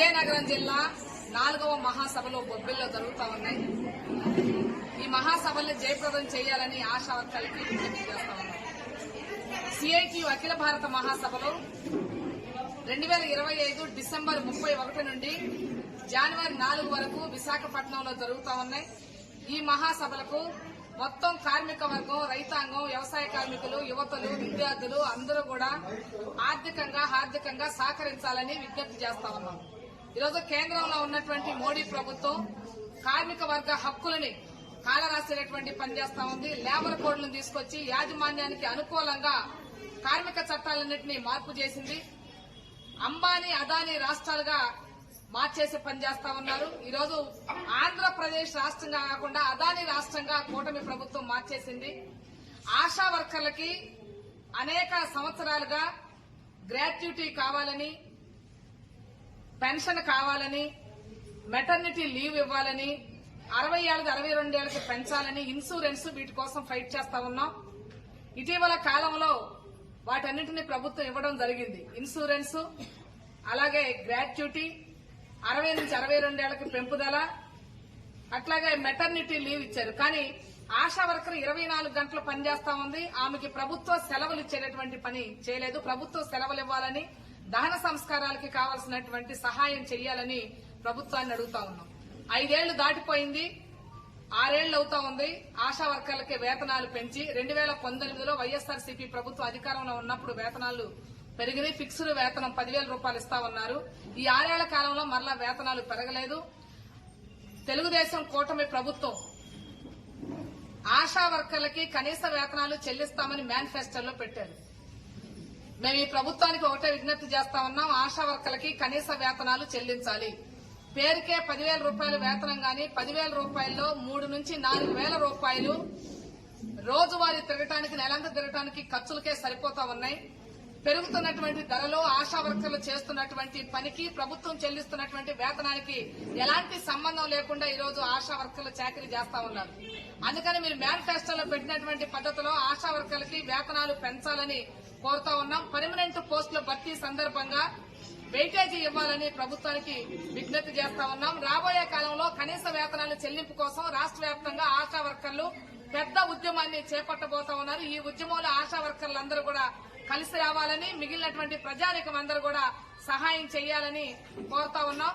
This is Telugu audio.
విజయనగరం జిల్లా నాలుగవ మహాసభలో బొబ్బిల్లో జరుగుతా ఉన్నాయి. ఈ మహాసభల్ని జయప్రదం చేయాలని ఆశా వర్గాలకి విజ్ఞప్తి చేస్తా ఉన్నాం. సిఐటియు అఖిల భారత మహాసభలో రెండు వేల ఇరవై ఐదు డిసెంబర్ ముప్పై ఒకటి నుండి జనవరి నాలుగు వరకు విశాఖపట్నంలో జరుగుతా ఉన్నాయి. ఈ మహాసభలకు మొత్తం కార్మిక వర్గం రైతాంగం వ్యవసాయ కార్మికులు యువతలు విద్యార్థులు అందరూ కూడా ఆర్థికంగా హార్దికంగా సహకరించాలని విజ్ఞప్తి చేస్తా ఉన్నాం. ఈరోజు కేంద్రంలో ఉన్నటువంటి మోడీ ప్రభుత్వం కార్మిక వర్గ హక్కులని కాలరాసేటటువంటి పనిచేస్తా ఉంది. లేబర్ కోడ్లను తీసుకొచ్చి యాజమాన్యానికి అనుకూలంగా కార్మిక చట్టాలన్నింటినీ మార్పు చేసింది. అంబానీ అదానీ రాష్ట్రాలుగా మార్చేసి పనిచేస్తా ఉన్నారు. ఈరోజు ఆంధ్రప్రదేశ్ రాష్ట్రంగా కాకుండా అదానీ రాష్ట్రంగా కూటమి ప్రభుత్వం మార్చేసింది. ఆశా వర్కర్లకి అనేక సంవత్సరాలుగా గ్రాట్యుటీ కావాలని పెన్షన్ కావాలని మెటర్నిటీ లీవ్ ఇవ్వాలని అరవై ఏళ్ళకి అరవై రెండేళ్ళకి పెంచాలని ఇన్సూరెన్స్ వీటి కోసం ఫైట్ చేస్తా ఉన్నాం. ఇటీవల కాలంలో వాటన్నింటినీ ప్రభుత్వం ఇవ్వడం జరిగింది. ఇన్సూరెన్స్ అలాగే గ్రాట్యుటీ అరవై నుంచి అరవై రెండేళ్ళకి పెంపుదల అట్లాగే మెటర్నిటీ లీవ్ ఇచ్చారు. కానీ ఆశా వర్కర్ ఇరవై నాలుగు గంటలు పనిచేస్తా ఉంది. ఆమెకి ప్రభుత్వ సెలవులు ఇచ్చేటటువంటి పని చేయలేదు. ప్రభుత్వ సెలవులు ఇవ్వాలని దహన సంస్కారాలకి కావాల్సినటువంటి సహాయం చేయాలని ప్రభుత్వాన్ని అడుగుతా ఉన్నాం. ఐదేళ్ళు దాటిపోయింది ఆరేళ్ళు అవుతా ఉంది ఆశా వర్కర్లకి వేతనాలు పెంచి రెండు వేల పంతొమ్మిదిలో వైఎస్ఆర్సీపీ ప్రభుత్వం అధికారంలో ఉన్నప్పుడు వేతనాలు పెరిగినాయి. ఫిక్స్డ్ వేతనం పదివేల రూపాయలు ఇస్తా ఉన్నారు. ఈ ఆరేళ్ళ కాలంలో మరలా వేతనాలు పెరగలేదు. తెలుగుదేశం కూటమి ప్రభుత్వం ఆశా వర్కర్లకి కనీస వేతనాలు చెల్లిస్తామని మేనిఫెస్టోలో పెట్టారు. మేము ఈ ప్రభుత్వానికి ఒకటే విజ్ఞప్తి చేస్తా ఉన్నాం. ఆశా వర్కర్లకి కనీస వేతనాలు చెల్లించాలి. పేరుకే పదివేల రూపాయలు వేతనం గాని పదివేల రూపాయల్లో మూడు నుంచి నాలుగు వేల రూపాయలు రోజువారీ తిరగటానికి నెలంతా తిరగటానికి ఖర్చులకే సరిపోతా ఉన్నాయి. పెరుగుతున్నటువంటి ధరలో ఆశా వర్కర్లు చేస్తున్నటువంటి పనికి ప్రభుత్వం చెల్లిస్తున్నటువంటి వేతనానికి ఎలాంటి సంబంధం లేకుండా ఈ రోజు ఆశా వర్కర్లు చాకరీ చేస్తా ఉన్నారు. అందుకని మీరు మేనిఫెస్టోలో పెట్టినటువంటి పద్ధతిలో ఆశా వర్కర్లకి వేతనాలు పెంచాలని కోరుతా ఉన్నాం. పర్మనెంట్ పోస్టుల భర్తీ సందర్భంగా వెయిటేజీ ఇవ్వాలని ప్రభుత్వానికి విజ్ఞప్తి చేస్తా ఉన్నాం. రాబోయే కాలంలో కనీస వేతనాల చెల్లింపు కోసం రాష్ట్ర వ్యాప్తంగా ఆశా వర్కర్లు పెద్ద ఉద్యమాన్ని చేపట్టబోతా ఉన్నారు. ఈ ఉద్యమంలో ఆశా వర్కర్లందరూ కూడా కలిసి రావాలని మిగిలినటువంటి ప్రజానికం అందరూ కూడా సహాయం చేయాలని కోరుతా ఉన్నాం.